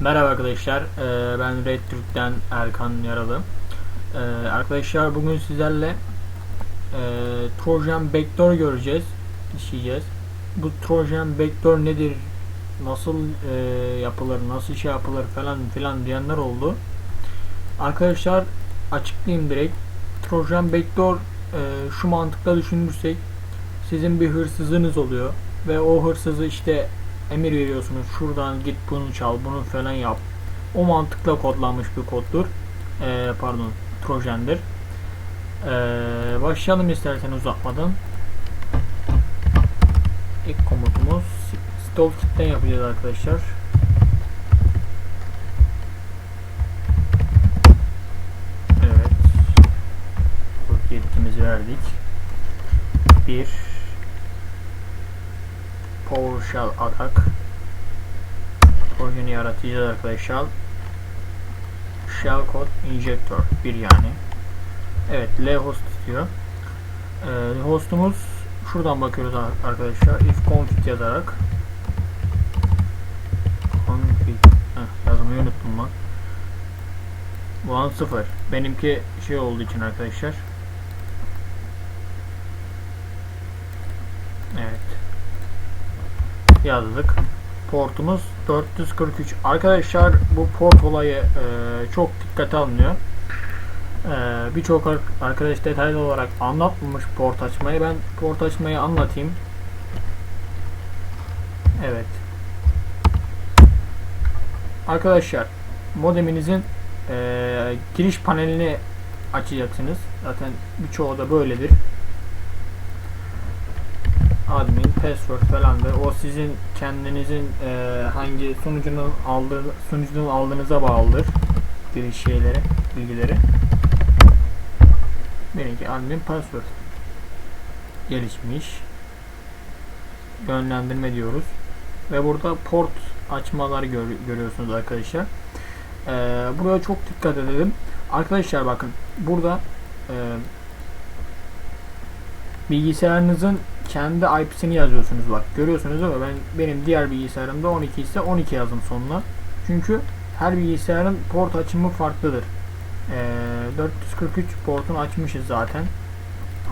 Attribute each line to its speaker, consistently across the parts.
Speaker 1: Merhaba arkadaşlar, ben Red Türk'ten Erkan Yaralı. Arkadaşlar bugün sizlerle Trojan Backdoor göreceğiz, işleyeceğiz. Bu Trojan Backdoor nedir, nasıl yapılır, nasıl şey yapılır falan filan diyenler oldu. Arkadaşlar açıklayayım direkt. Trojan Backdoor şu mantıkla düşünürsek sizin bir hırsızınız oluyor ve o hırsızı işte emir veriyorsunuz şuradan git bunu çal bunu falan yap. O mantıkla kodlanmış bir koddur. Ee, pardon trojandır Ee, başlayalım istersen uzatmadan. İlk komutumuz stop kitten yapacağız arkadaşlar. Evet. Kod yetkimizi verdik. Bir PowerShell atak Projeni yaratacağız arkadaşlar. Shell code injector bir yani. Evet L host istiyor. Ee, hostumuz şuradan bakıyoruz ar- arkadaşlar. If config yazarak config Heh, yazmayı unuttum an sıfır. Benimki şey olduğu için arkadaşlar. Evet yazdık. Portumuz 443. Arkadaşlar bu port olayı e, çok dikkate alınıyor. E, Birçok ar- arkadaş detaylı olarak anlatmamış port açmayı. Ben port açmayı anlatayım. Evet. Arkadaşlar modeminizin e, giriş panelini açacaksınız. Zaten birçoğu da böyledir admin, password falan da o sizin kendinizin e, hangi sunucunun aldığı sunucunun aldığınıza bağlıdır. Giriş şeyleri, bilgileri. Benimki admin password gelişmiş. Yönlendirme diyoruz. Ve burada port açmaları gör, görüyorsunuz arkadaşlar. E, buraya çok dikkat edelim. Arkadaşlar bakın burada e, bilgisayarınızın kendi IP'sini yazıyorsunuz bak görüyorsunuz ama ben benim diğer bilgisayarımda 12 ise 12 yazdım sonuna. Çünkü her bilgisayarın port açımı farklıdır. Ee, 443 portunu açmışız zaten.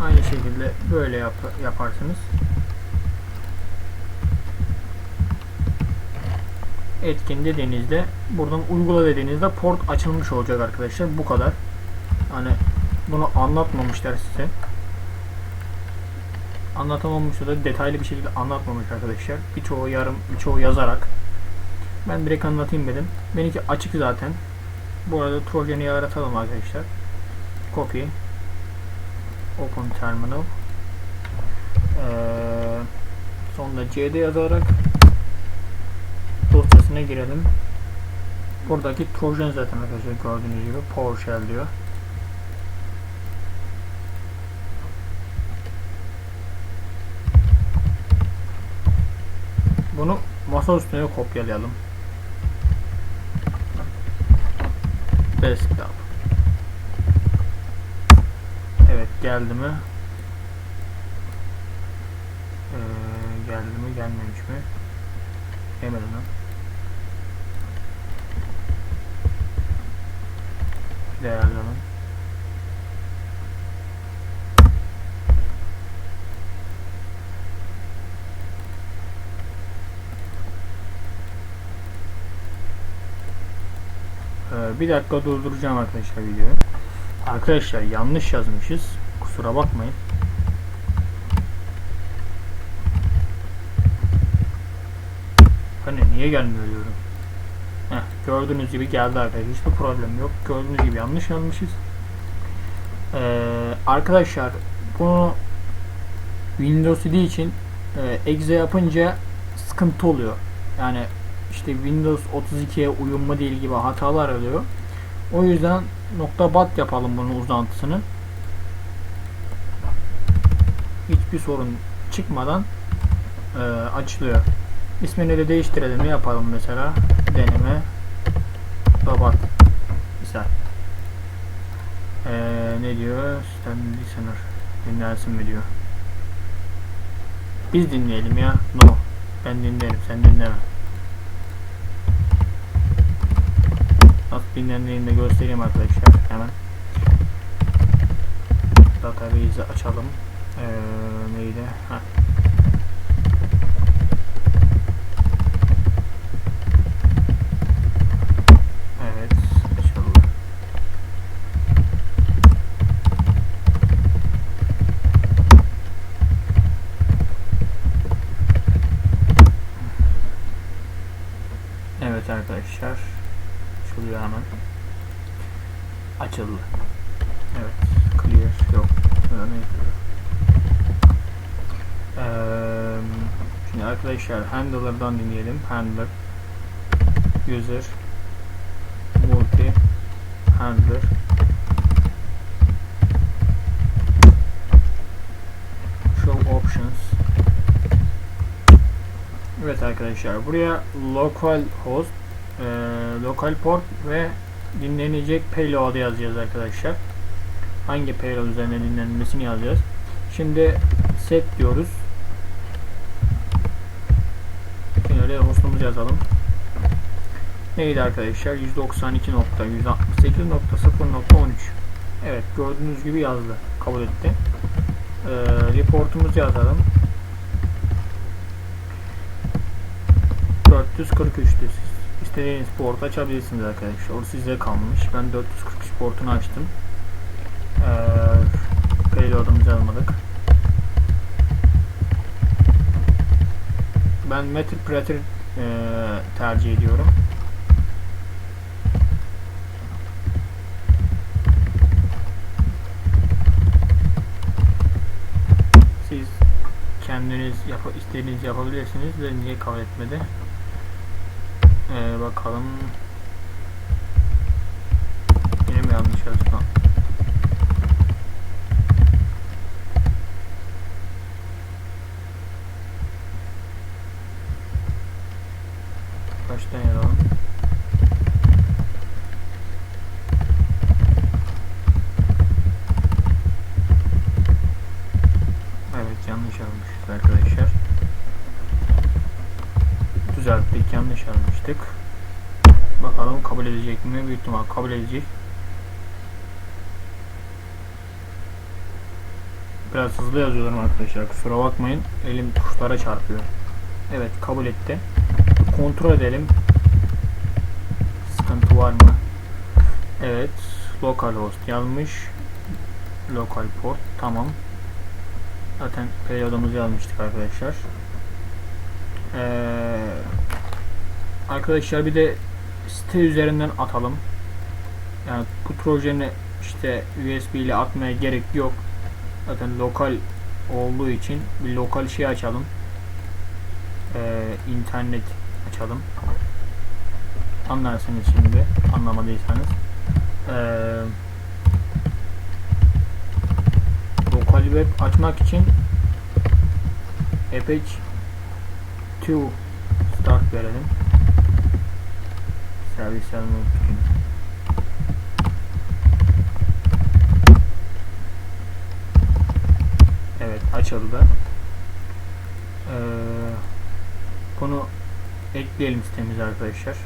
Speaker 1: Aynı şekilde böyle yap yaparsınız. Etkin dediğinizde buradan uygula dediğinizde port açılmış olacak arkadaşlar. Bu kadar. Hani bunu anlatmamışlar size anlatamamışsa da detaylı bir şekilde anlatmamış arkadaşlar. Birçoğu yarım, birçoğu yazarak. Ben direkt anlatayım dedim. Benimki açık zaten. Bu arada Trojan'ı yaratalım arkadaşlar. Copy. Open Terminal. Ee, sonunda cd yazarak dosyasına girelim. Buradaki Trojan zaten arkadaşlar gördüğünüz gibi PowerShell diyor. Bunu masa üstüne kopyalayalım. Desktop. Evet geldi mi? Ee, geldi mi gelmemiş mi? Gelmedi mi? Bir bir dakika durduracağım arkadaşlar videoyu. Arkadaşlar yanlış yazmışız. Kusura bakmayın. Hani niye gelmiyor diyorum. Heh, gördüğünüz gibi geldi arkadaşlar. Hiçbir problem yok. Gördüğünüz gibi yanlış yazmışız. Ee, arkadaşlar bunu Windows CD için e, exe yapınca sıkıntı oluyor. Yani işte Windows 32'ye uyumlu değil gibi hatalar oluyor. O yüzden nokta bat yapalım bunun uzantısını. Hiçbir sorun çıkmadan e, açılıyor. İsmini de değiştirelim. Ne yapalım mesela? Deneme Babat misal. E, ne diyor? Sistem listener dinlensin mi diyor. Biz dinleyelim ya. No. Ben dinlerim. Sen dinleme. Dinlendiğini de göstereyim arkadaşlar. Hemen database'i açalım. Ee, neydi? Heh. Evet, açalım. Evet arkadaşlar. Açılıyor hemen. Açıldı. Evet. Clear. Yok. Örnek. Eee, şimdi arkadaşlar handler'dan dinleyelim. Handler. User. Multi. Handler. Show options. Evet arkadaşlar buraya local host, e, local port ve dinlenecek payload yazacağız arkadaşlar. Hangi payload üzerine dinlenmesini yazacağız. Şimdi set diyoruz. Hostumuzu yazalım. Neydi arkadaşlar? 192.168.0.13 Evet gördüğünüz gibi yazdı. Kabul etti. Ee, reportumuzu yazalım. 443'tü. Siz istediğiniz port açabilirsiniz arkadaşlar. O size kalmış. Ben 443 portunu açtım. Ee, payload'umuzu yazmadık. Ben Metripreter e, tercih ediyorum. Siz kendiniz yap istediğiniz yapabilirsiniz de niye kabul etmedi? Ee, bakalım. Yine mi yanlış yazdım? Baştan yazalım. Evet yanlış yazmışız arkadaşlar. Düzelttik yanlış yazmıştık. Bakalım kabul edecek mi? Büyük ihtimal kabul edecek. Biraz hızlı yazıyorum arkadaşlar. Kusura bakmayın. Elim tuşlara çarpıyor. Evet kabul etti. Kontrol edelim. Sıkıntı var mı? Evet. Localhost yazmış. Local port. Tamam. Zaten payload'umuzu yazmıştık arkadaşlar. Ee, arkadaşlar bir de site üzerinden atalım. Yani bu projeni işte USB ile atmaya gerek yok. Zaten lokal olduğu için bir lokal şey açalım. Ee, internet açalım. Anlarsınız şimdi anlamadıysanız. Ee, lokal web açmak için Apache 2 start verelim. Servis almayı. Evet açıldı. Ee, bunu ekleyelim sitemize arkadaşlar.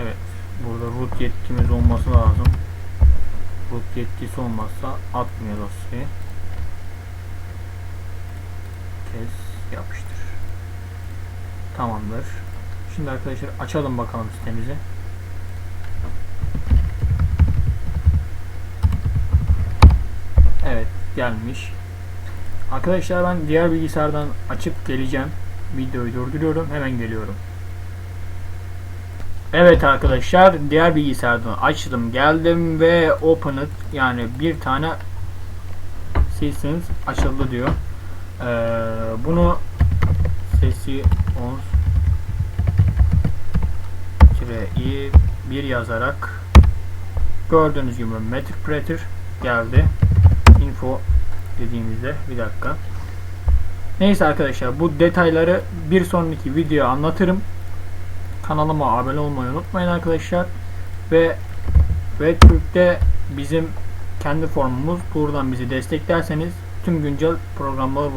Speaker 1: Evet. Burada root yetkimiz olması lazım. Root yetkisi olmazsa atmıyor dosyayı. Kes yapıştır. Tamamdır. Şimdi arkadaşlar açalım bakalım sitemizi. Evet gelmiş. Arkadaşlar ben diğer bilgisayardan açıp geleceğim. Videoyu durduruyorum. Hemen geliyorum. Evet arkadaşlar diğer bilgisayardan açtım geldim ve open it yani bir tane sesiniz açıldı diyor. Ee, bunu sesi on i bir yazarak gördüğünüz gibi Metripreter geldi. Info dediğimizde bir dakika. Neyse arkadaşlar bu detayları bir sonraki video anlatırım. Kanalıma abone olmayı unutmayın arkadaşlar. Ve ve Türk'te bizim kendi formumuz. Buradan bizi desteklerseniz tüm güncel programları